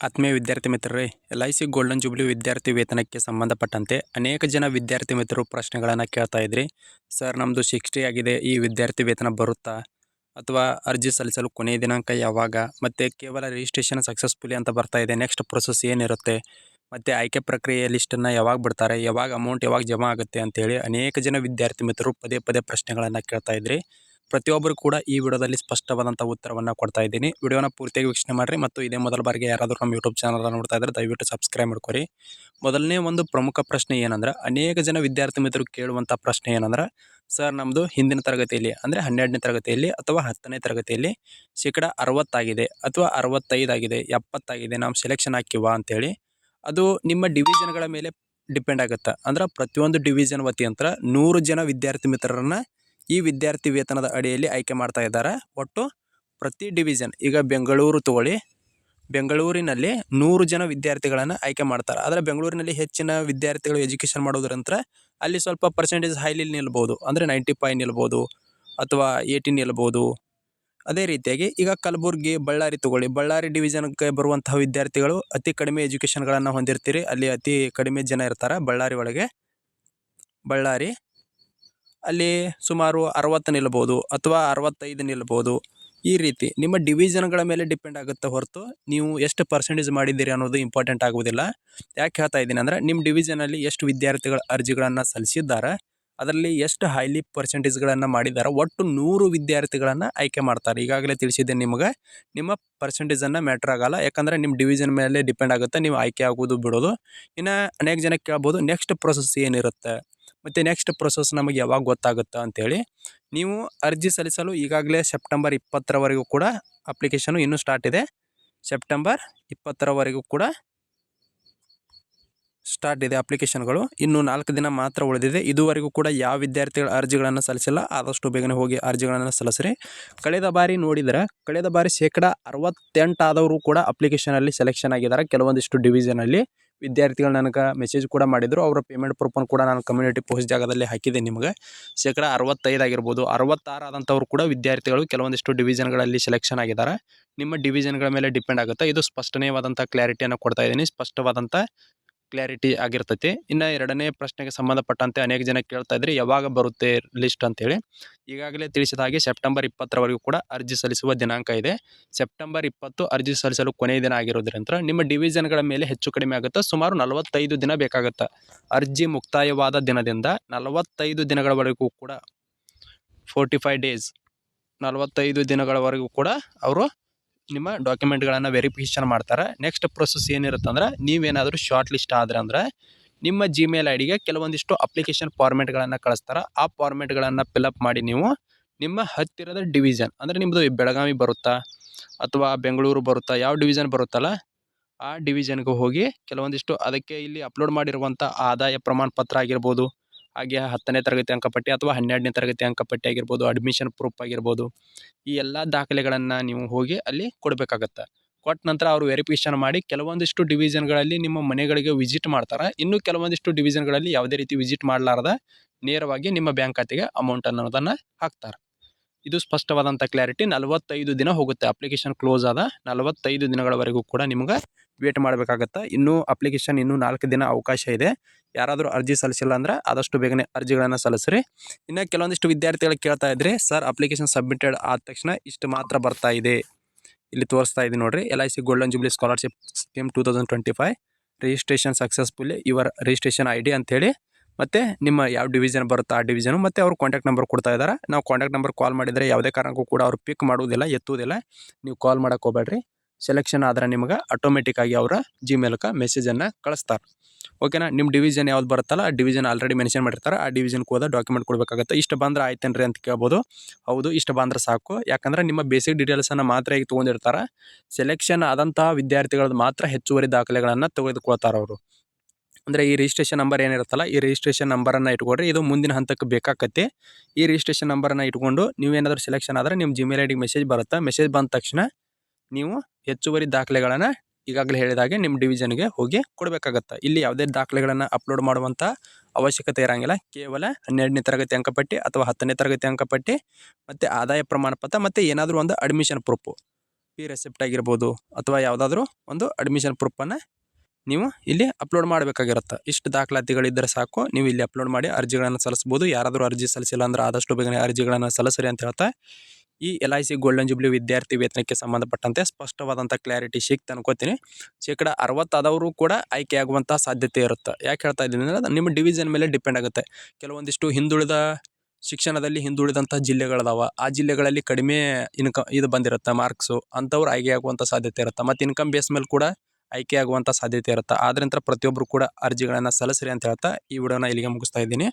ಆತ್ಮೀಯ ವಿದ್ಯಾರ್ಥಿ ಮಿತ್ರರೇ, L I C golden jubilee ವಿದ್ಯಾರ್ಥಿ ವೇತನಕ್ಕೆ ಸಂಬಂಧಪಟ್ಟಂತೆ ಅನೇಕ ಜನ ವಿದ್ಯಾರ್ಥಿ ಮಿತ್ರರು ಪ್ರಶ್ನೆಗಳನ್ನು ಕೇಳ್ತಾ ಇದ್ರಿ. ಸರ್ ನಮ್ಮದು ಸಿಕ್ಸ್ಟಿ ಆಗಿದೆ ಈ ವಿದ್ಯಾರ್ಥಿ ವೇತನ ಬರುತ್ತಾ? ಅಥವಾ ಅರ್ಜಿ ಸಲ್ಲಿಸಲು ಕೊನೆಯ ದಿನಾಂಕ ಯಾವಾಗ? ಮತ್ತು ಕೇವಲ ರಿಜಿಸ್ಟ್ರೇಷನ್ ಸಕ್ಸಸ್ಫುಲಿ ಅಂತ ಬರ್ತಾ ಇದೆ ನೆಕ್ಸ್ಟ್ ಪ್ರೊಸೆಸ್ ಏನಿರುತ್ತೆ? ಮತ್ತು ಆಯ್ಕೆ ಪ್ರಕ್ರಿಯೆ ಲಿಸ್ಟನ್ನು ಯಾವಾಗ ಬಿಡ್ತಾರೆ? ಯಾವಾಗ ಅಮೌಂಟ್ ಯಾವಾಗ ಜಮಾ ಆಗುತ್ತೆ ಅಂತೇಳಿ ಅನೇಕ ಜನ ವಿದ್ಯಾರ್ಥಿ ಮಿತ್ರರು ಪದೇ ಪದೇ ಪ್ರಶ್ನೆಗಳನ್ನು ಕೇಳ್ತಾ ಇದ್ರಿ. ಪ್ರತಿಯೊಬ್ಬರು ಕೂಡ ಈ ವಿಡಿಯೋದಲ್ಲಿ ಸ್ಪಷ್ಟವಾದಂಥ ಉತ್ತರವನ್ನು ಕೊಡ್ತಾ ಇದ್ದೀನಿ. ವಿಡಿಯೋನ ಪೂರ್ತಿಯಾಗಿ ವೀಕ್ಷಣೆ ಮಾಡಿರಿ ಮತ್ತು ಇದೇ ಮೊದಲ ಬಾರಿಗೆ ಯಾರಾದರೂ ನಮ್ಮ ಯೂಟ್ಯೂಬ್ ಚಾನಲ್ ನೋಡ್ತಾ ಇದ್ದರೆ ದಯವಿಟ್ಟು ಸಬ್ಸ್ಕ್ರೈಬ್ ಮಾಡ್ಕೊರಿ. ಮೊದಲನೇ ಒಂದು ಪ್ರಮುಖ ಪ್ರಶ್ನೆ ಏನಂದ್ರೆ, ಅನೇಕ ಜನ ವಿದ್ಯಾರ್ಥಿ ಮಿತ್ರರು ಕೇಳುವಂಥ ಪ್ರಶ್ನೆ ಏನಂದ್ರೆ, ಸರ್ ನಮ್ಮದು ಹಿಂದಿನ ತರಗತಿಯಲ್ಲಿ ಅಂದರೆ ಹನ್ನೆರಡನೇ ತರಗತಿಯಲ್ಲಿ ಅಥವಾ ಹತ್ತನೇ ತರಗತಿಯಲ್ಲಿ ಶೇಕಡ ಅರವತ್ತಾಗಿದೆ ಅಥವಾ ಅರವತ್ತೈದಾಗಿದೆ, ಎಪ್ಪತ್ತಾಗಿದೆ, ನಾವು ಸೆಲೆಕ್ಷನ್ ಹಾಕಿವ ಅಂಥೇಳಿ ಅದು ನಿಮ್ಮ ಡಿವಿಷನ್ಗಳ ಮೇಲೆ ಡಿಪೆಂಡ್ ಆಗುತ್ತೆ. ಅಂದ್ರೆ ಪ್ರತಿಯೊಂದು ಡಿವಿಷನ್ ವತಿಯಂತ್ರ ನೂರು ಜನ ವಿದ್ಯಾರ್ಥಿ ಮಿತ್ರರನ್ನ ಈ ವಿದ್ಯಾರ್ಥಿ ವೇತನದ ಅಡಿಯಲ್ಲಿ ಆಯ್ಕೆ ಮಾಡ್ತಾ ಇದ್ದಾರೆ. ಒಟ್ಟು ಪ್ರತಿ ಡಿವಿಷನ್ ಈಗ ಬೆಂಗಳೂರು ತಗೊಳ್ಳಿ, ಬೆಂಗಳೂರಿನಲ್ಲಿ ನೂರು ಜನ ವಿದ್ಯಾರ್ಥಿಗಳನ್ನು ಆಯ್ಕೆ ಮಾಡ್ತಾರೆ. ಆದರೆ ಬೆಂಗಳೂರಿನಲ್ಲಿ ಹೆಚ್ಚಿನ ವಿದ್ಯಾರ್ಥಿಗಳು ಎಜುಕೇಷನ್ ಮಾಡೋದ್ರಂತ್ರ ಅಲ್ಲಿ ಸ್ವಲ್ಪ ಪರ್ಸೆಂಟೇಜ್ ಹೈಲಿ ನಿಲ್ಬೋದು. ಅಂದರೆ ನೈಂಟಿ ಫೈವ್ ನಿಲ್ಬೋದು ಅಥವಾ ಏಯ್ಟಿ ನಿಲ್ಬೋದು. ಅದೇ ರೀತಿಯಾಗಿ ಈಗ ಕಲಬುರ್ಗಿ, ಬಳ್ಳಾರಿ ತಗೊಳ್ಳಿ. ಬಳ್ಳಾರಿ ಡಿವಿಷನ್ಗೆ ಬರುವಂತಹ ವಿದ್ಯಾರ್ಥಿಗಳು ಅತಿ ಕಡಿಮೆ ಎಜುಕೇಷನ್ಗಳನ್ನು ಹೊಂದಿರ್ತೀರಿ. ಅಲ್ಲಿ ಅತಿ ಕಡಿಮೆ ಜನ ಇರ್ತಾರೆ ಬಳ್ಳಾರಿ ಒಳಗೆ. ಬಳ್ಳಾರಿ ಅಲ್ಲಿ ಸುಮಾರು ಅರವತ್ತು ನಿಲ್ಬೋದು ಅಥವಾ ಅರವತ್ತೈದು ನಿಲ್ಬೋದು. ಈ ರೀತಿ ನಿಮ್ಮ ಡಿವಿಷನ್ಗಳ ಮೇಲೆ ಡಿಪೆಂಡ್ ಆಗುತ್ತೆ ಹೊರತು ನೀವು ಎಷ್ಟು ಪರ್ಸೆಂಟೇಜ್ ಮಾಡಿದ್ದೀರಿ ಅನ್ನೋದು ಇಂಪಾರ್ಟೆಂಟ್ ಆಗುವುದಿಲ್ಲ. ಯಾಕೆ ಹೇಳ್ತಾ ಇದ್ದೀನಿ ಅಂದರೆ ನಿಮ್ಮ ಡಿವಿಷನಲ್ಲಿ ಎಷ್ಟು ವಿದ್ಯಾರ್ಥಿಗಳ ಅರ್ಜಿಗಳನ್ನು ಸಲ್ಲಿಸಿದ್ದಾರೆ, ಅದರಲ್ಲಿ ಎಷ್ಟು ಹೈಲಿ ಪರ್ಸೆಂಟೇಜ್ಗಳನ್ನು ಮಾಡಿದ್ದಾರೆ, ಒಟ್ಟು ನೂರು ವಿದ್ಯಾರ್ಥಿಗಳನ್ನು ಆಯ್ಕೆ ಮಾಡ್ತಾರೆ. ಈಗಾಗಲೇ ತಿಳಿಸಿದ್ದೆ ನಿಮಗೆ, ನಿಮ್ಮ ಪರ್ಸೆಂಟೇಜನ್ನು ಮ್ಯಾಟ್ರ್ ಆಗೋಲ್ಲ. ಯಾಕಂದರೆ ನಿಮ್ಮ ಡಿವಿಷನ್ ಮೇಲೆ ಡಿಪೆಂಡ್ ಆಗುತ್ತೆ, ನೀವು ಆಯ್ಕೆ ಆಗೋದು ಬಿಡೋದು. ಇನ್ನು ಅನೇಕ ಜನ ಕೇಳ್ಬೋದು, ನೆಕ್ಸ್ಟ್ ಪ್ರೊಸೆಸ್ ಏನಿರುತ್ತೆ? ಮತ್ತು ನೆಕ್ಸ್ಟ್ ಪ್ರೊಸೆಸ್ ನಮಗೆ ಯಾವಾಗ ಗೊತ್ತಾಗುತ್ತೆ ಅಂಥೇಳಿ ನೀವು ಅರ್ಜಿ ಸಲ್ಲಿಸಲು ಈಗಾಗಲೇ ಸೆಪ್ಟೆಂಬರ್ ಇಪ್ಪತ್ತರವರೆಗೂ ಕೂಡ ಅಪ್ಲಿಕೇಶನು ಇನ್ನೂ ಸ್ಟಾರ್ಟ್ ಇದೆ. ಸೆಪ್ಟೆಂಬರ್ ಇಪ್ಪತ್ತರವರೆಗೂ ಕೂಡ ಸ್ಟಾರ್ಟ್ ಇದೆ ಅಪ್ಲಿಕೇಶನ್ಗಳು ಇನ್ನು ನಾಲ್ಕು ದಿನ ಮಾತ್ರ ಉಳಿದಿದೆ. ಇದುವರೆಗೂ ಕೂಡ ಯಾವ ವಿದ್ಯಾರ್ಥಿಗಳ ಅರ್ಜಿಗಳನ್ನು ಸಲ್ಲಿಸಿಲ್ಲ, ಆದಷ್ಟು ಬೇಗನೆ ಹೋಗಿ ಅರ್ಜಿಗಳನ್ನು ಸಲ್ಲಿಸ್ರಿ. ಕಳೆದ ಬಾರಿ ನೋಡಿದರೆ, ಕಳೆದ ಬಾರಿ ಶೇಕಡ ಅರವತ್ತೆಂಟಾದವರು ಕೂಡ ಅಪ್ಲಿಕೇಶನಲ್ಲಿ ಸೆಲೆಕ್ಷನ್ ಆಗಿದ್ದಾರೆ. ಕೆಲವೊಂದಿಷ್ಟು ಡಿವಿಷನಲ್ಲಿ ವಿದ್ಯಾರ್ಥಿಗಳು ನನಗೆ ಮೆಸೇಜ್ ಕೂಡ ಮಾಡಿದರು. ಅವರ ಪೇಮೆಂಟ್ ಪ್ರೂಫನ್ನು ಕೂಡ ನಾನು ಕಮ್ಯುನಿಟಿ ಪೋಸ್ಟ್ ಜಾಗದಲ್ಲಿ ಹಾಕಿದೆ ನಿಮಗೆ. ಶೇಕಡಾ ಅರವತ್ತೈದು ಆಗಿರ್ಬೋದು. ಅರವತ್ತಾರು ಆದಂಥವ್ರು ಕೂಡ ವಿದ್ಯಾರ್ಥಿಗಳು ಕೆಲವೊಂದಿಷ್ಟು ಡಿವಿಷನ್ಗಳಲ್ಲಿ ಸೆಲೆಕ್ಷನ್ ಆಗಿದ್ದಾರೆ. ನಿಮ್ಮ ಡಿವಿಷನ್ಗಳ ಮೇಲೆ ಡಿಪೆಂಡ್ ಆಗುತ್ತೆ. ಇದು ಸ್ಪಷ್ಟನೇವಾದಂಥ ಕ್ಲಾರಿಟಿಯನ್ನು ಕೊಡ್ತಾ ಇದ್ದೀನಿ. ಸ್ಪಷ್ಟವಾದಂಥ ಕ್ಲಾರಿಟಿ ಆಗಿರ್ತೈತಿ. ಇನ್ನು ಎರಡನೇ ಪ್ರಶ್ನೆಗೆ ಸಂಬಂಧಪಟ್ಟಂತೆ ಅನೇಕ ಜನ ಕೇಳ್ತಾ ಇದ್ರೆ, ಯಾವಾಗ ಬರುತ್ತೆ ಲಿಸ್ಟ್ ಅಂತೇಳಿ. ಈಗಾಗಲೇ ತಿಳಿಸಿದ ಹಾಗೆ ಸೆಪ್ಟೆಂಬರ್ ಇಪ್ಪತ್ತರವರೆಗೂ ಕೂಡ ಅರ್ಜಿ ಸಲ್ಲಿಸುವ ದಿನಾಂಕ ಇದೆ. ಸೆಪ್ಟೆಂಬರ್ ಇಪ್ಪತ್ತು ಅರ್ಜಿ ಸಲ್ಲಿಸಲು ಕೊನೆಯ ದಿನ ಆಗಿರೋದ್ರಿಂದ ನಿಮ್ಮ ಡಿವಿಷನ್ಗಳ ಮೇಲೆ ಹೆಚ್ಚು ಕಡಿಮೆ ಆಗುತ್ತೆ ಸುಮಾರು ನಲವತ್ತೈದು ದಿನ ಬೇಕಾಗುತ್ತೆ? ಅರ್ಜಿ ಮುಕ್ತಾಯವಾದ ದಿನದಿಂದ ನಲವತ್ತೈದು ದಿನಗಳವರೆಗೂ ಕೂಡ ಫೋರ್ಟಿ ಫೈವ್ ಡೇಸ್ ನಲವತ್ತೈದು ದಿನಗಳವರೆಗೂ ಕೂಡ ಅವರು ನಿಮ್ಮ ಡಾಕ್ಯುಮೆಂಟ್ಗಳನ್ನು ವೆರಿಫಿಕೇಷನ್ ಮಾಡ್ತಾರೆ. ನೆಕ್ಸ್ಟ್ ಪ್ರೊಸೆಸ್ ಏನಿರುತ್ತೆ ಅಂದ್ರೆ ನೀವೇನಾದರೂ ಶಾರ್ಟ್ ಲಿಸ್ಟ್ ಆದರೆ ಅಂದ್ರೆ ನಿಮ್ಮ ಜಿಮೇಲ್ ಐ ಡಿಗೆ ಕೆಲವೊಂದಿಷ್ಟು ಅಪ್ಲಿಕೇಶನ್ ಫಾರ್ಮೆಟ್ಗಳನ್ನು ಕಳಿಸ್ತಾರೆ. ಆ ಫಾರ್ಮೆಟ್ಗಳನ್ನು ಫಿಲಪ್ ಮಾಡಿ ನೀವು ನಿಮ್ಮ ಹತ್ತಿರದ ಡಿವಿಷನ್ ಅಂದರೆ ನಿಮ್ಮದು ಬೆಳಗಾವಿ ಬರುತ್ತಾ ಅಥವಾ ಬೆಂಗಳೂರು ಬರುತ್ತಾ ಯಾವ ಡಿವಿಷನ್ ಬರುತ್ತಲ್ಲ ಆ ಡಿವಿಷನ್ಗೆ ಹೋಗಿ ಕೆಲವೊಂದಿಷ್ಟು ಅದಕ್ಕೆ ಇಲ್ಲಿ ಅಪ್ಲೋಡ್ ಮಾಡಿರುವಂಥ ಆದಾಯ ಪ್ರಮಾಣ ಪತ್ರ ಆಗಿರ್ಬೋದು, ಹಾಗೆ ಹತ್ತನೇ ತರಗತಿ ಅಂಕಪಟ್ಟಿ ಅಥವಾ ಹನ್ನೆರಡನೇ ತರಗತಿ ಅಂಕಪಟ್ಟಿ ಆಗಿರ್ಬೋದು ಅಡ್ಮಿಷನ್ ಪ್ರೂಫ್ ಆಗಿರ್ಬೋದು, ಈ ಎಲ್ಲ ದಾಖಲೆಗಳನ್ನು ನೀವು ಹೋಗಿ ಅಲ್ಲಿ ಕೊಡಬೇಕಾಗತ್ತೆ. ಕೊಟ್ಟ ನಂತರ ಅವರು ವೆರಿಫಿಕೇಷನ್ ಮಾಡಿ ಕೆಲವೊಂದಿಷ್ಟು ಡಿವಿಷನ್ಗಳಲ್ಲಿ ನಿಮ್ಮ ಮನೆಗಳಿಗೆ ವಿಸಿಟ್ ಮಾಡ್ತಾರೆ? ಇನ್ನು ಕೆಲವೊಂದಿಷ್ಟು ಡಿವಿಷನ್ಗಳಲ್ಲಿ ಯಾವುದೇ ರೀತಿ ವಿಸಿಟ್ ಮಾಡಲಾರ್ದ ನೇರವಾಗಿ ನಿಮ್ಮ ಬ್ಯಾಂಕ್ ಖಾತೆಗೆ ಅಮೌಂಟ್ ಅನ್ನೋದನ್ನು ಹಾಕ್ತಾರೆ. ಇದು ಸ್ಪಷ್ಟವಾದಂಥ ಕ್ಲಾರಿಟಿ ನಲವತ್ತೈದು ದಿನ ಹೋಗುತ್ತೆ. ಅಪ್ಲಿಕೇಶನ್ ಕ್ಲೋಸ್ ಆದ ನಲವತ್ತೈದು ದಿನಗಳವರೆಗೂ ಕೂಡ ನಿಮ್ಗೆ ವೇಟ್ ಮಾಡಬೇಕಾಗತ್ತೆ? ಇನ್ನೂ ಅಪ್ಲಿಕೇಶನ್ ಇನ್ನೂ ನಾಲ್ಕು ದಿನ ಅವಕಾಶ ಇದೆ. ಯಾರಾದರೂ ಅರ್ಜಿ ಸಲ್ಲಿಸಿಲ್ಲ ಅಂದರೆ ಆದಷ್ಟು ಬೇಗನೆ ಅರ್ಜಿಗಳನ್ನು ಸಲ್ಲಿಸ್ರಿ. ಇನ್ನು ಕೆಲವೊಂದಿಷ್ಟು ವಿದ್ಯಾರ್ಥಿಗಳು ಕೇಳ್ತಾ ಇದ್ರಿ, ಸರ್ ಅಪ್ಲಿಕೇಶನ್ ಸಬ್ಮಿಟೆಡ್ ಆದ ತಕ್ಷಣ ಇಷ್ಟು ಮಾತ್ರ ಬರ್ತಾ ಇದೆ. ಇಲ್ಲಿ ತೋರಿಸ್ತಾ ಇದೀನಿ ನೋಡ್ರಿ. L I C golden jubilee scholarship scheme two thousand twenty five registration successfully your registration I D ಅಂತೇಳಿ. ಮತ್ತು ನಿಮ್ಮ ಯಾವ ಡಿವಿಷನ್ ಬರುತ್ತೆ ಆ ಡಿವಿಷನು ಮತ್ತು ಅವ್ರು ಕಾಂಟ್ಯಾಕ್ಟ್ ನಂಬರ್ ಕೊಡ್ತಾ ಇದ್ದಾರೆ. ನಾವು ಕಾಂಟ್ಯಾಕ್ಟ್ ನಂಬರ್ ಕಾಲ್ ಮಾಡಿದರೆ ಯಾವುದೇ ಕಾರಣಕ್ಕೂ ಕೂಡ ಅವ್ರು ಪಿಕ್ ಮಾಡುವುದಿಲ್ಲ, ಎತ್ತುವುದಿಲ್ಲ. ನೀವು ಕಾಲ್ ಮಾಡೋಕೆ ಹೋಗ್ಬೇಡ್ರಿ. ಸೆಲೆಕ್ಷನ್ ಆದ್ರೆ ನಿಮ್ಗೆ ಆಟೋಮೆಟಿಕ್ಕಾಗಿ ಅವರ ಜಿಮೇಲ್ಗೆ ಮೆಸೇಜನ್ನು ಕಳಿಸ್ತಾರೆ. ಓಕೆನಾ ನಿಮ್ಮ ಡಿವಿಷನ್ ಯಾವ್ದು ಬರುತ್ತಲ್ಲ, ಆ ಡಿವಿಷನ್ ಆಲ್ರೆಡಿ ಮೆನ್ಷನ್ ಮಾಡಿರ್ತಾರೆ, ಆ ಡಿವಿಷನ್ಗೆ ಹೋದ ಡಾಕ್ಯುಮೆಂಟ್ ಕೊಡಬೇಕಾಗುತ್ತೆ. ಇಷ್ಟು ಬಂದ್ರೆ ಆಯ್ತೇನ್ರಿ ಅಂತ ಕೇಳ್ಬೋದು. ಹೌದು, ಇಷ್ಟು ಬಂದ್ರೆ ಸಾಕು. ಯಾಕಂದ್ರೆ ನಿಮ್ಮ ಬೇಸಿಕ್ ಡೀಟೇಲ್ಸನ್ನು ಮಾತ್ರ ಈಗ ತೊಗೊಂಡಿರ್ತಾರೆ. ಸೆಲೆಕ್ಷನ್ ಆದಂತಹ ವಿದ್ಯಾರ್ಥಿಗಳದ್ದು ಮಾತ್ರ ಹೆಚ್ಚುವರಿ ದಾಖಲೆಗಳನ್ನು ತೆಗೆದುಕೊಳ್ತಾರೆ ಅವರು. ಅಂದರೆ ಈ ರಿಜಿಸ್ಟ್ರೇಷನ್ ನಂಬರ್ ಏನಿರುತ್ತಲ್ಲ, ಈ ರಿಜಿಸ್ಟ್ರೇಷನ್ ನಂಬರನ್ನು ಇಟ್ಕೊಡ್ರಿ ಇದು ಮುಂದಿನ ಹಂತಕ್ಕೆ ಬೇಕಾಗತ್ತೆ ಈ ರಿಜಿಸ್ಟ್ರೇಷನ್ ನಂಬರನ್ನು ಇಟ್ಕೊಂಡು ನೀವೇನಾದರೂ ಸೆಲೆಕ್ಷನ್ ಆದರೆ ನಿಮ್ಮ ಜಿಮೇಲ್ ಐ ಡಿಗೆ ಮೆಸೇಜ್ ಬರುತ್ತೆ? ಮೆಸೇಜ್ ಬಂದ ತಕ್ಷಣ ನೀವು ಹೆಚ್ಚುವರಿ ದಾಖಲೆಗಳನ್ನು ಈಗಾಗಲೇ ಹೇಳಿದಾಗೆ ನಿಮ್ಮ ಡಿವಿಷನ್ಗೆ ಹೋಗಿ ಕೊಡಬೇಕಾಗತ್ತೆ? ಇಲ್ಲಿ ಯಾವುದೇ ದಾಖಲೆಗಳನ್ನು ಅಪ್ಲೋಡ್ ಮಾಡುವಂಥ ಅವಶ್ಯಕತೆ ಇರೋಂಗಿಲ್ಲ. ಕೇವಲ ಹನ್ನೆರಡನೇ ತರಗತಿ ಅಂಕಪಟ್ಟಿ ಅಥವಾ ಹತ್ತನೇ ತರಗತಿ ಅಂಕಪಟ್ಟಿ ಮತ್ತು ಆದಾಯ ಪ್ರಮಾಣ ಪತ್ರ ಮತ್ತು ಏನಾದರೂ ಒಂದು ಅಡ್ಮಿಷನ್ ಪ್ರೂಫು ಪಿ ರೆಸಿಪ್ಟ್ ಆಗಿರ್ಬೋದು ಅಥವಾ ಯಾವುದಾದ್ರೂ ಒಂದು ಅಡ್ಮಿಷನ್ ಪ್ರೂಫನ್ನು ನೀವು ಇಲ್ಲಿ ಅಪ್ಲೋಡ್ ಮಾಡಬೇಕಾಗಿರುತ್ತೆ? ಇಷ್ಟು ದಾಖಲಾತಿಗಳಿದ್ದರೆ ಸಾಕು. ನೀವು ಇಲ್ಲಿ ಅಪ್ಲೋಡ್ ಮಾಡಿ ಅರ್ಜಿಗಳನ್ನು ಸಲ್ಲಿಸ್ಬೋದು. ಯಾರಾದರೂ ಅರ್ಜಿ ಸಲ್ಲಿಸಿಲ್ಲ ಅಂದ್ರೆ ಆದಷ್ಟು ಬೇಗನೆ ಅರ್ಜಿಗಳನ್ನು ಸಲ್ಲಿಸ್ರಿ ಅಂತ ಹೇಳ್ತಾ ಈ L I C golden jubilee ವಿದ್ಯಾರ್ಥಿ ವೇತನಕ್ಕೆ ಸಂಬಂಧಪಟ್ಟಂತೆ ಸ್ಪಷ್ಟವಾದಂಥ ಕ್ಲಾರಿಟಿ ಸಿಕ್ತು ಅನ್ಕೋತೀನಿ ಶೇಕಡ ಅರವತ್ತಾದವರು ಕೂಡ ಆಯ್ಕೆ ಆಗುವಂಥ ಸಾಧ್ಯತೆ ಇರುತ್ತೆ. ಯಾಕೆ ಹೇಳ್ತಾ ಇದ್ದೀನಿ ಅಂದರೆ ಅದು ನಿಮ್ಮ ಡಿವಿಷನ್ ಮೇಲೆ ಡಿಪೆಂಡ್ ಆಗುತ್ತೆ. ಕೆಲವೊಂದಿಷ್ಟು ಹಿಂದುಳಿದ ಶಿಕ್ಷಣದಲ್ಲಿ ಹಿಂದುಳಿದಂಥ ಜಿಲ್ಲೆಗಳದಾವ. ಆ ಜಿಲ್ಲೆಗಳಲ್ಲಿ ಕಡಿಮೆ ಇನ್ಕಮ್ ಇದು ಬಂದಿರುತ್ತೆ ಮಾರ್ಕ್ಸು ಅಂಥವ್ರು ಆಯ್ಕೆ ಆಗುವಂಥ ಸಾಧ್ಯತೆ ಇರುತ್ತೆ. ಮತ್ತು ಇನ್ಕಮ್ ಬೇಸ್ ಮೇಲೆ ಕೂಡ ಆಯ್ಕೆ ಆಗುವಂಥ ಸಾಧ್ಯತೆ ಇರುತ್ತೆ. ಆದ್ರಿಂದ ಪ್ರತಿಯೊಬ್ಬರು ಕೂಡ ಅರ್ಜಿಗಳನ್ನು ಸಲ್ಲಿಸ್ರಿ ಅಂತ ಹೇಳ್ತಾ ಈ ವಿಡಿಯೋನ ಇಲ್ಲಿಗೆ ಮುಗಿಸ್ತಾ ಇದ್ದೀನಿ.